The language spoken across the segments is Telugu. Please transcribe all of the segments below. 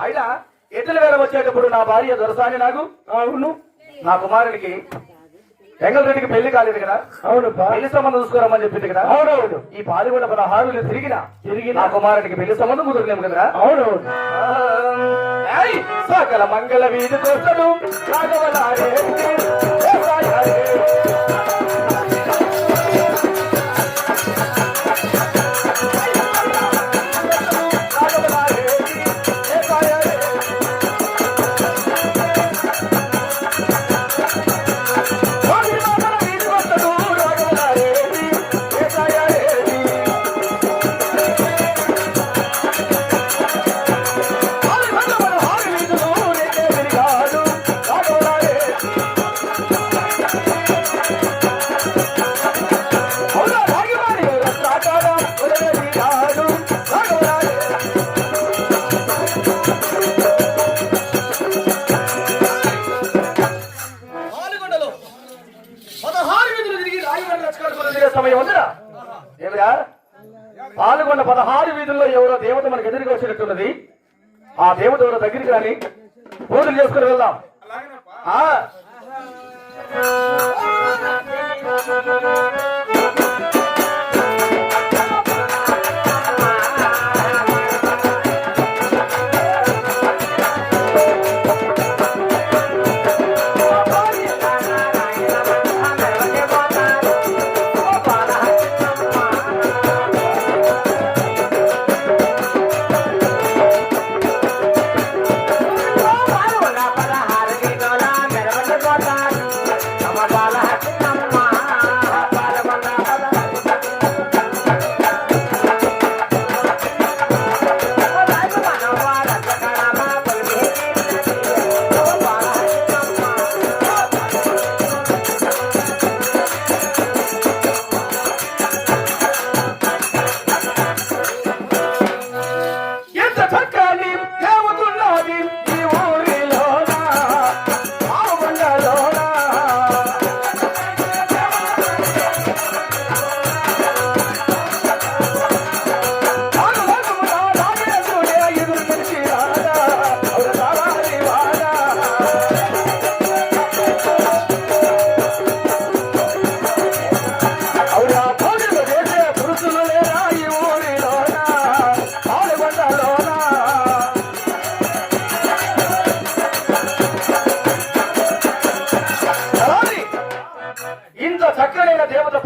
అయినా ఎడ్ల వేళ వచ్చేటప్పుడు నా భార్య దొరసాని నాకు? అవును. నా కుమారుడికి రెడ్డికి పెళ్ళి కాలేదు కదా? అవును. పెళ్ళి సంబంధం చూసుకోరమ్మని చెప్పింది కదా? అవునవును. ఈ పాల్గొండ పదహారులు తిరిగిన? తిరిగిన. నా కుమారుడికి పెళ్ళి సంబంధం కుదరలేము కదరా? అవునవును! సకల మంగళ వీధి కోసడు పదహారు వీధులు తిరిగి రాయవారి లక్షకాడు తిరిగే సమయం ఉందిరా. ఏమిరా పాల్గొన్న పదహారు వీధుల్లో ఎవరో దేవత మనకు ఎదురుగా వచ్చినట్టున్నది. ఆ దేవత ఎవరో దగ్గరికి రాని పూజలు చేసుకుని వెళ్దాం. ఆ?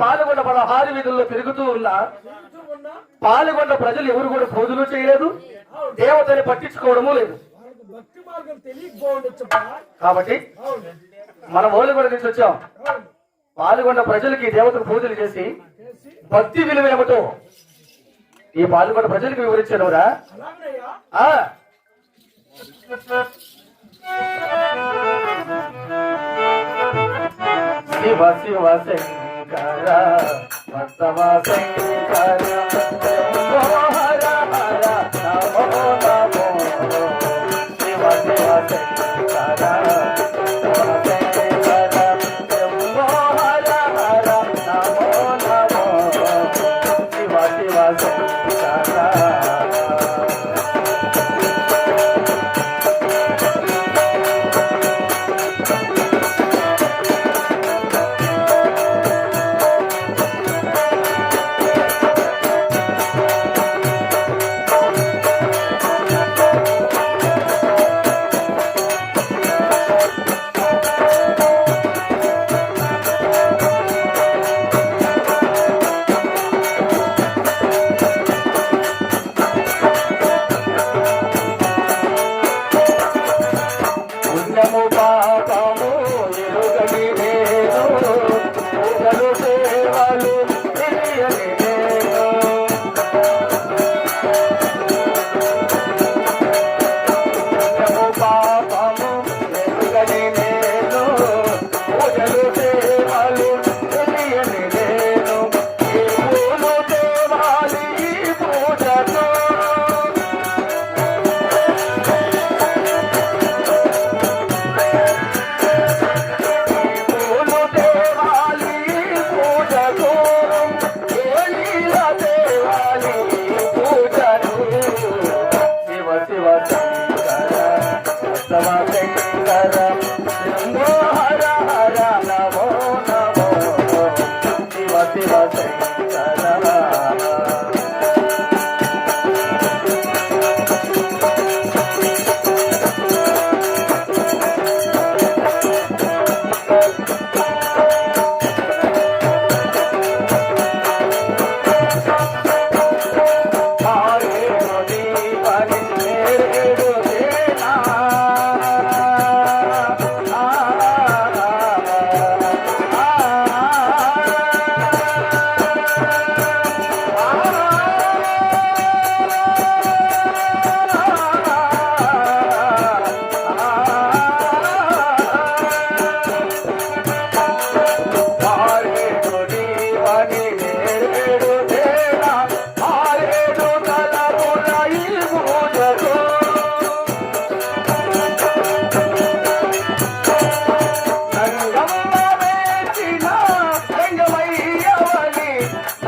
పాల్గొండ పదహారు వీధుల్లో పెరుగుతూ ఉన్నా పాల్గొండ ప్రజలు ఎవరు కూడా పూజలు చేయలేదు దేవతని పట్టించుకోవడము లేదు. కాబట్టి మనం ఓళ్ళు కూడా వచ్చాం పాల్గొండ ప్రజలకి దేవతకు పూజలు చేసి భక్తి విలువ ఏమిటో ఈ పాల్గొండ ప్రజలకు వివరించానురా శివ శివ శంకర వత్సవ శంకర శంకర శంకర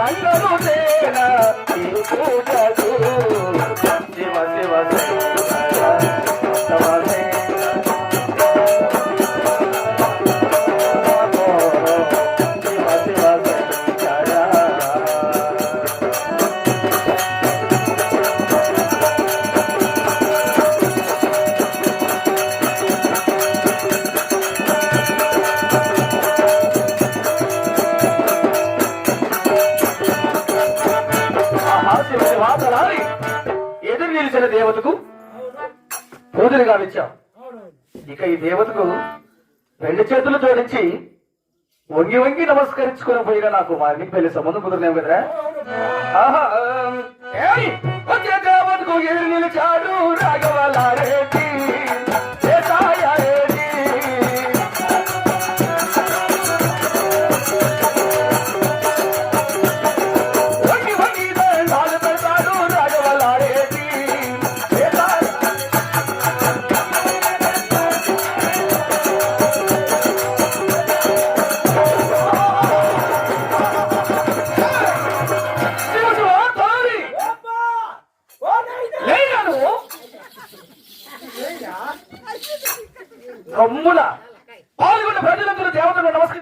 రంగము నేల ఈ శివ శివ. ఆహా, ఎదురు నిలిచిన దేవతకు కూతురుగా గావించాం ఇక ఈ దేవతకు రెండు చేతులు జోడించి వంగి వంగి నమస్కరించుకుని పోయిన నాకు వారిని పెళ్ళి సంబంధం కుదరలేము కదరా? ఆహా, దేవతకు ఎదురు నిలిచాడు రాఘవలారే